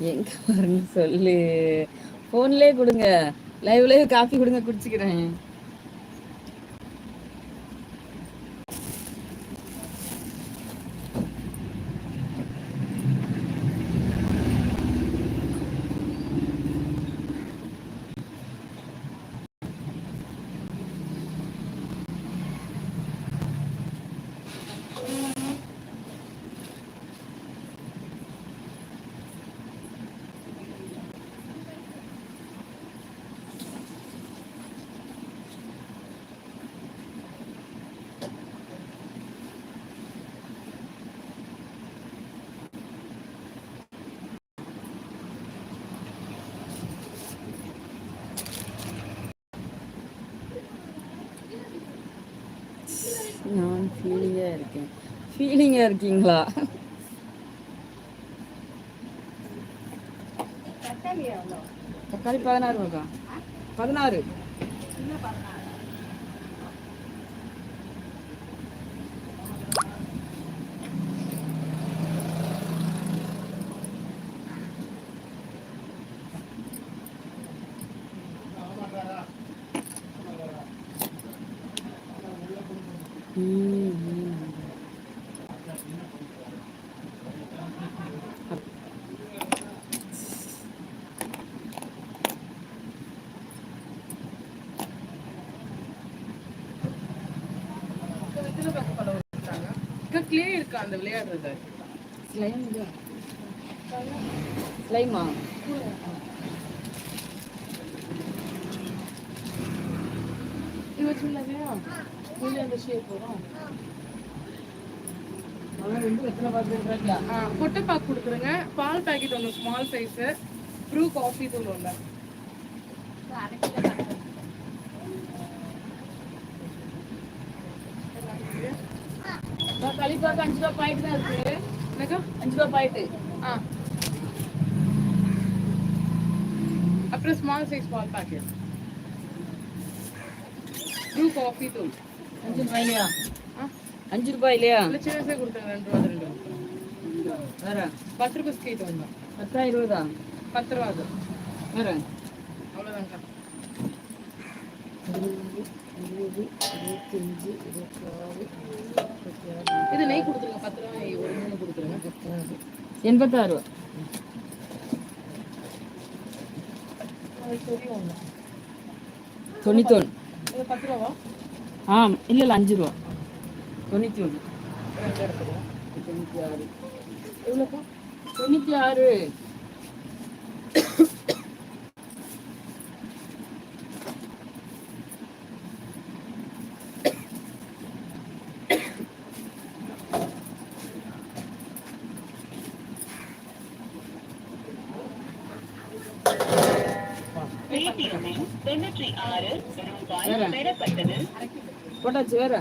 எங்க வரன்னு சொல்லு. ஃபோன்லேயே கொடுங்க. லைவ்லேயே காஃபி கொடுங்க குடிச்சுக்கிறேன். நான் ஃபீலிங்கா இருக்கேன். ஃபீலிங்கா இருக்கீங்களா? தக்காளி பதினாறு ரூபாக்கா? பதினாறு. கிளே இருக்கா? அந்த விளையாடுறது. ஸ்லைம் ஸ்லைமா இது வச்சுருந்தாங்க கொட்டை பாக்கு கொடுக்குறேங்க. பால் பாக்கெட் ஒன்று ஸ்மால் சைஸு ப்ரூ காஃபி தூள் ஒன்று களிப்பாக்கு அஞ்சு ரூபா பாயிண்ட் தான் இருக்கு. என்னக்கா அஞ்சு ரூபா பாயிண்ட் ஆ. அப்புறம் ஸ்மால் சைஸ் பால் பாக்கெட். ப்ரூ காஃபி தூள். அஞ்சு ரூபாயிலையா? அஞ்சு ரூபாய் இல்லையா இல்லை சின்ன வயசே கொடுத்துருங்க ரெண்டு ரூபா. ரெண்டு வேற. பத்து பிஸ்கெட் ஒன்று பத்தா இருபதா? பத்து ரூபா அது. வேற. அவ்வளோதாங்க்கா இருபது இருபது இருபத்தஞ்சு இருபத்தாறு முப்பத்தாறு இது நெய் கொடுத்துருங்க பத்து ரூபா நெய் ஒரு மூணு கொடுத்துருங்க. எண்பத்தாறு. ரூபா தொண்ணூத்தொன்று பத்து ரூபாவா ஆ இல்லை இல்லை அஞ்சு ரூபா. தொண்ணூற்றி ஒன்று. தொண்ணூற்றி ஆறு எவ்வளோக்கா தொண்ணூற்றி ஆறு. ஆறு ரூபாய் பெறப்பட்டது போட்டாச்சு வேற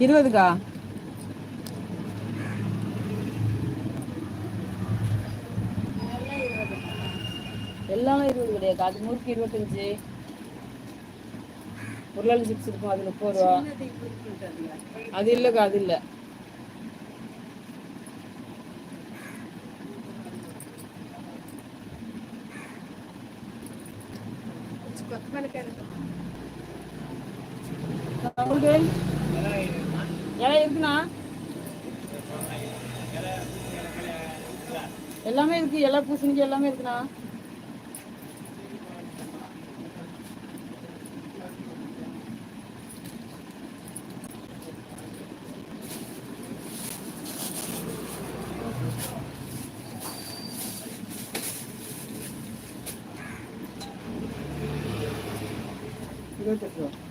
இருபதுக்கா? எல்லாமே இருபது கிடையாது அது நூறுக்கு இருபத்தஞ்சு. உருளாளி சிப்ஸ் இருக்கும் அது முப்பது ரூபா. அது இல்லைக்கா அது இல்லை. இலை இருக்குண்ணா. எல்லாமே இருக்கு எல்லா பூசணிக்கு எல்லாமே இருக்குண்ணா. இருபத்தெட்டு ரூபா